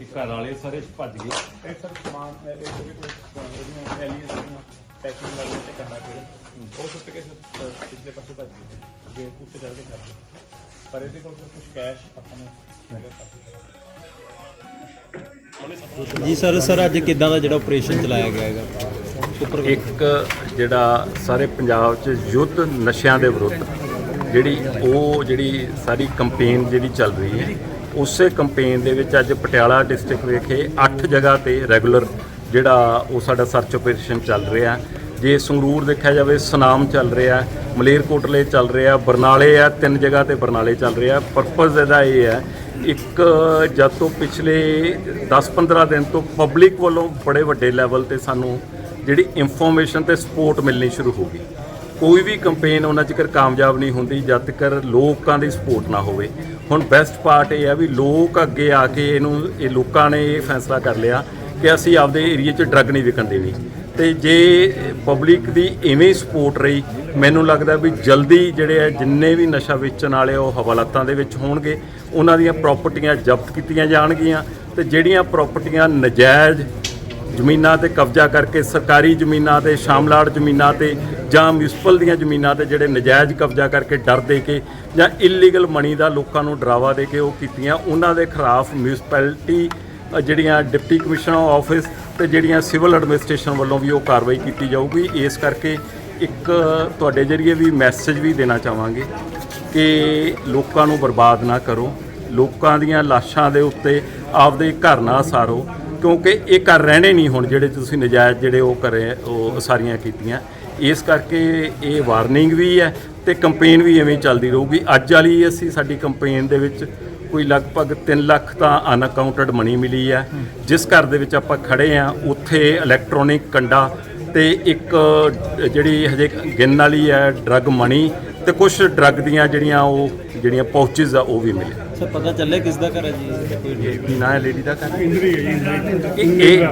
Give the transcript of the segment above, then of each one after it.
ਇਹ ਘਰ ਵਾਲੇ ਸਾਰੇ ਭੱਜ ਗਏ। ਇਹ ਸਰ ਸਮਾਨ ਇਹ ਜਿਹੜੇ ਕੋਈ ਉਹਦੀਆਂ ਐਲੀਆਂ ਸੀਗੀਆਂ ਪੈਕਿੰਗ ਵਾਲੇ ਤੇ ਕਰਨਾ ਫਿਰ। ਉਹ ਸੁੱਟ ਕੇ ਸਰ ਪਿਛਲੇ ਪਾਸੇ ਭੱਜ ਗਏ। ਅੱਗੇ ਉੱਤੇ ਚੜ ਕੇ ਕਰ ਗਏ। ਪਰ ਇਹਦੇ ਕੋਲ ਕੁਝ ਕੈਸ਼ ਆਪਾਂ ਨੂੰ ਹੈਗਾ। ਕਾਫੀ ਜੀ ਸਰ ਸਰ ਅੱਜ ਕਿਦਾਂ ਦਾ ਜਿਹੜਾ ਆਪਰੇਸ਼ਨ ਚਲਾਇਆ ਗਿਆ ਹੈਗਾ? ਉੱਪਰ ਇੱਕ ਜਿਹੜਾ ਸਾਰੇ ਪੰਜਾਬ 'ਚ ਯੁੱਧ ਨਸ਼ਿਆਂ ਦੇ ਵਿਰੁੱਧ ਜਿਹੜੀ ਉਹ ਜਿਹੜੀ ਸਾਰੀ ਕੰਪੇਨ ਜਿਹੜੀ ਚੱਲ ਰਹੀ ਹੈ ਉਸੇ ਕੰਪੇਨ ਦੇ ਵਿੱਚ ਅੱਜ ਪਟਿਆਲਾ ਡਿਸਟ੍ਰਿਕਟ ਵਿਖੇ 8 ਜਗ੍ਹਾ ਤੇ ਰੈਗੂਲਰ ਜਿਹੜਾ ਉਹ ਸਾਡਾ ਸਰਚ ਆਪਰੇਸ਼ਨ ਚੱਲ ਰਿਹਾ ਜੇ ਸੰਗਰੂਰ ਦੇਖਿਆ ਜਾਵੇ, ਸੁਨਾਮ ਚੱਲ ਰਿਹਾ ਮਲੇਰਕੋਟਲੇ ਚੱਲ ਰਿਹਾ ਬਰਨਾਲੇ ਆ ਤਿੰਨ ਜਗ੍ਹਾ ਤੇ ਬਰਨਾਲੇ ਚੱਲ ਰਿਹਾ ਪਰਪਸ ਇਹਦਾ ਇਹ ਹੈ, ਇੱਕ ਜਦ ਤੋਂ ਪਿਛਲੇ 10-15 ਦਿਨ ਤੋਂ ਪਬਲਿਕ ਵੱਲੋਂ ਬੜੇ ਵੱਡੇ ਲੈਵਲ ਤੇ ਸਾਨੂੰ ਜਿਹੜੀ ਇਨਫੋਰਮੇਸ਼ਨ ਤੇ ਸਪੋਰਟ ਮਿਲਣੀ ਸ਼ੁਰੂ ਹੋ ਗਈ। ਕੋਈ ਵੀ ਕੰਪੇਨ ਉਹਨਾਂ ਚਿਰ ਕਾਮਯਾਬ ਨਹੀਂ ਹੁੰਦੀ, ਜਦ ਤੱਕ ਲੋਕਾਂ ਦੀ ਸਪੋਰਟ ਨਾ ਹੋਵੇ। ਹੁਣ ਬੈਸਟ ਪਾਰਟ ਇਹ ਆ ਵੀ ਲੋਕ ਅੱਗੇ ਆ ਕੇ ਇਹਨੂੰ, ਇਹ ਲੋਕਾਂ ਨੇ ਇਹ ਫੈਸਲਾ ਕਰ ਲਿਆ ਕਿ ਅਸੀਂ ਆਪਦੇ ਏਰੀਆ 'ਚ ਡਰੱਗ ਨਹੀਂ ਵਿਕਣ ਦੇਣੀ। ਤੇ ਜੇ ਪਬਲਿਕ ਦੀ ਇਵੇਂ ਸਪੋਰਟ ਰਹੀ, ਮੈਨੂੰ ਲੱਗਦਾ ਵੀ ਜਲਦੀ ਜਿਹੜੇ ਆ, ਜਿੰਨੇ ਵੀ ਨਸ਼ਾ ਵੇਚਣ ਵਾਲੇ ਉਹ ਹਵਾਲਾਤਾਂ ਦੇ ਵਿੱਚ ਹੋਣਗੇ, ਉਹਨਾਂ ਦੀਆਂ ਪ੍ਰਾਪਰਟੀਆਂ ਜ਼ਬਤ ਕੀਤੀਆਂ ਜਾਣਗੀਆਂ ਤੇ ਜਿਹੜੀਆਂ ਪ੍ਰਾਪਰਟੀਆਂ ਨਜਾਇਜ਼ ਜ਼ਮੀਨਾਂ ਤੇ ਕਬਜ਼ਾ ਕਰਕੇ ਸਰਕਾਰੀ ਜ਼ਮੀਨਾਂ ਤੇ, ਸ਼ਾਮਲਾੜ ਜ਼ਮੀਨਾਂ ਤੇ ਜਾਂ ਮਿਊਨਿਸਪਲ ਦੀਆਂ ਜ਼ਮੀਨਾਂ ਤੇ ਜਿਹੜੇ ਨਜਾਇਜ਼ ਕਬਜ਼ਾ ਕਰਕੇ ਡਰ ਦੇ ਕੇ ਜਾਂ ਇਲੀਗਲ ਮਨੀ ਦਾ ਲੋਕਾਂ ਨੂੰ ਡਰਾਵਾ ਦੇ ਕੇ ਉਹ ਕੀਤੀਆਂ, ਉਹਨਾਂ ਦੇ ਖਿਲਾਫ ਮਿਊਨਿਸਪੈਲਿਟੀ ਜਿਹੜੀਆਂ ਡਿਪਟੀ ਕਮਿਸ਼ਨਰ ਆਫਿਸ ਤੇ ਜਿਹੜੀਆਂ ਸਿਵਲ ਐਡਮਿਨਿਸਟ੍ਰੇਸ਼ਨ ਵੱਲੋਂ ਵੀ ਉਹ ਕਾਰਵਾਈ ਕੀਤੀ ਜਾਊਗੀ। ਇਸ ਕਰਕੇ ਇੱਕ ਤੁਹਾਡੇ ਜਰੀਏ ਵੀ ਮੈਸੇਜ ਵੀ ਦੇਣਾ ਚਾਹਾਂਗੇ ਕਿ ਲੋਕਾਂ ਨੂੰ ਬਰਬਾਦ ਨਾ ਕਰੋ, ਲੋਕਾਂ ਦੀਆਂ ਲਾਸ਼ਾਂ ਦੇ ਉੱਤੇ ਆਪਦੇ ਘਰ ਨਾ ਸਾਰੋ। ਕਿਉਂਕਿ ਇਹ ਘਰ ਰਹਿਣੇ ਨਹੀਂ ਹੁਣ ਜਿਹੜੇ ਤੁਸੀਂ ਨਜਾਇਜ਼ ਜਿਹੜੇ ਉਹ ਕਰੇ, ਉਹ ਸਾਰੀਆਂ ਕੀਤੀਆਂ। ਇਸ ਕਰਕੇ ਇਹ ਵਾਰਨਿੰਗ ਵੀ ਹੈ ਤੇ ਕੰਪੇਨ ਵੀ ਐਵੇਂ ਚੱਲਦੀ ਰਹੂਗੀ। ਅੱਜ ਵਾਲੀ ਅਸੀਂ ਸਾਡੀ ਕੰਪੇਨ ਦੇ ਵਿੱਚ ਕੋਈ ਲਗਭਗ 3 ਲੱਖ ਤਾਂ ਅਨਅਕਾਊਂਟਡ ਮਨੀ ਮਿਲੀ ਹੈ। ਜਿਸ ਘਰ ਦੇ ਵਿੱਚ ਆਪਾਂ ਖੜੇ ਆ ਉੱਥੇ ਇਲੈਕਟ੍ਰੋਨਿਕ ਕੰਡਾ ਤੇ ਇੱਕ ਜਿਹੜੀ ਹਜੇ ਗਿਣਨ ਵਾਲੀ ਹੈ ਡਰੱਗ ਮਨੀ ਤੇ ਕੁਝ ਡਰੱਗ ਦੀਆਂ ਜਿਹੜੀਆਂ ਉਹ ਜਿਹੜੀਆਂ ਪਾਊਚਸ ਆ ਉਹ ਵੀ ਮਿਲੇ ਸਰ ਪਤਾ ਚੱਲਿਆ ਕਿਸ ਦਾ ਘਰ ਹੈ ਜੀ? ਕੋਈ ਕੀ ਨਾਂ ਹੈ ਲੇਡੀ ਦਾ ਘਰ ਇੰਦਰੀ ਇਹ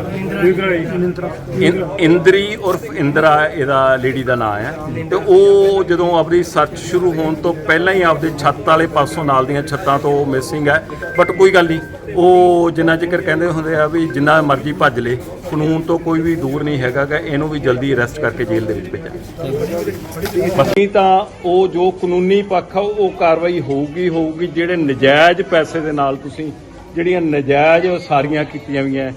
ਇੰ- ਇੰਦਰੀ ਉਰਫ ਇੰਦਰਾ ਇਹਦਾ ਲੇਡੀ ਦਾ ਨਾਮ ਹੈ। ਤੇ ਉਹ ਜਦੋਂ ਆਪਣੀ ਸਰਚ ਸ਼ੁਰੂ ਹੋਣ ਤੋਂ ਪਹਿਲਾਂ ਹੀ ਆਪਦੇ ਛੱਤ ਵਾਲੇ ਪਾਸੋਂ ਨਾਲ ਦੀਆਂ ਛੱਤਾਂ ਤੋਂ ਮਿਸਿੰਗ ਹੈ। ਬਟ ਕੋਈ ਗੱਲ ਨਹੀਂ ਉਹ ਜਿੰਨਾ ਚਿਰ ਕਹਿੰਦੇ ਹੁੰਦੇ ਆ ਵੀ ਜਿੰਨਾ ਮਰਜ਼ੀ ਭੱਜ ਲੇ ਕਾਨੂੰਨ ਤੋਂ ਕੋਈ ਵੀ ਦੂਰ ਨਹੀਂ ਹੈਗਾ ਗਾ ਇਹਨੂੰ ਵੀ ਜਲਦੀ ਅਰੈਸਟ ਕਰਕੇ ਜੇਲ੍ਹ ਦੇ ਵਿੱਚ ਭੇਜਾਂਗੇ। ਬਸੀ ਤਾਂ ਉਹ ਜੋ ਕਾਨੂੰਨੀ ਪੱਖ ਆ, ਉਹ ਕਾਰਵਾਈ ਹੋਊਗੀ ਹੋਊਗੀ ਜਿਹੜੇ ਨਜਾਇਜ਼ ਪੈਸੇ ਦੇ ਨਾਲ ਤੁਸੀਂ ਜਿਹੜੀਆਂ ਨਜਾਇਜ਼ ਸਾਰੀਆਂ ਕੀਤੀਆਂ ਵੀਆਂ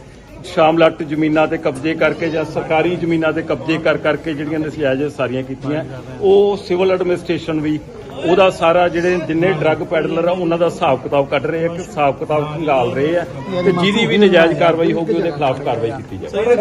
ਸ਼ਾਮਲੱਟ ਜ਼ਮੀਨਾਂ ਤੇ ਕਬਜ਼ੇ ਕਰਕੇ ਜਾਂ ਸਰਕਾਰੀ ਜ਼ਮੀਨਾਂ ਤੇ ਕਬਜ਼ੇ ਕਰ ਕਰਕੇ ਜਿਹੜੀਆਂ ਨਜਾਇਜ਼ ਸਾਰੀਆਂ ਕੀਤੀਆਂ ਉਹ ਸਿਵਲ ਐਡਮਿਨਿਸਟ੍ਰੇਸ਼ਨ ਵੀ, ਉਹਦਾ ਸਾਰਾ ਜਿਹੜੇ ਜਿੰਨੇ ਡਰੱਗ ਪੈਡਲਰ ਆ, ਉਹਨਾਂ ਦਾ ਹਿਸਾਬ ਕਿਤਾਬ ਕੱਢ ਰਹੇ ਆ ਕਿ ਹਿਸਾਬ ਕਿਤਾਬ ਖੰਗਾਲ ਰਹੇ ਆ ਤੇ ਜਿਹਦੀ ਵੀ ਨਜਾਇਜ਼ ਕਾਰਵਾਈ ਹੋਊਗੀ, ਉਹਦੇ ਖਿਲਾਫ ਕਾਰਵਾਈ ਕੀਤੀ ਜਾਵੇ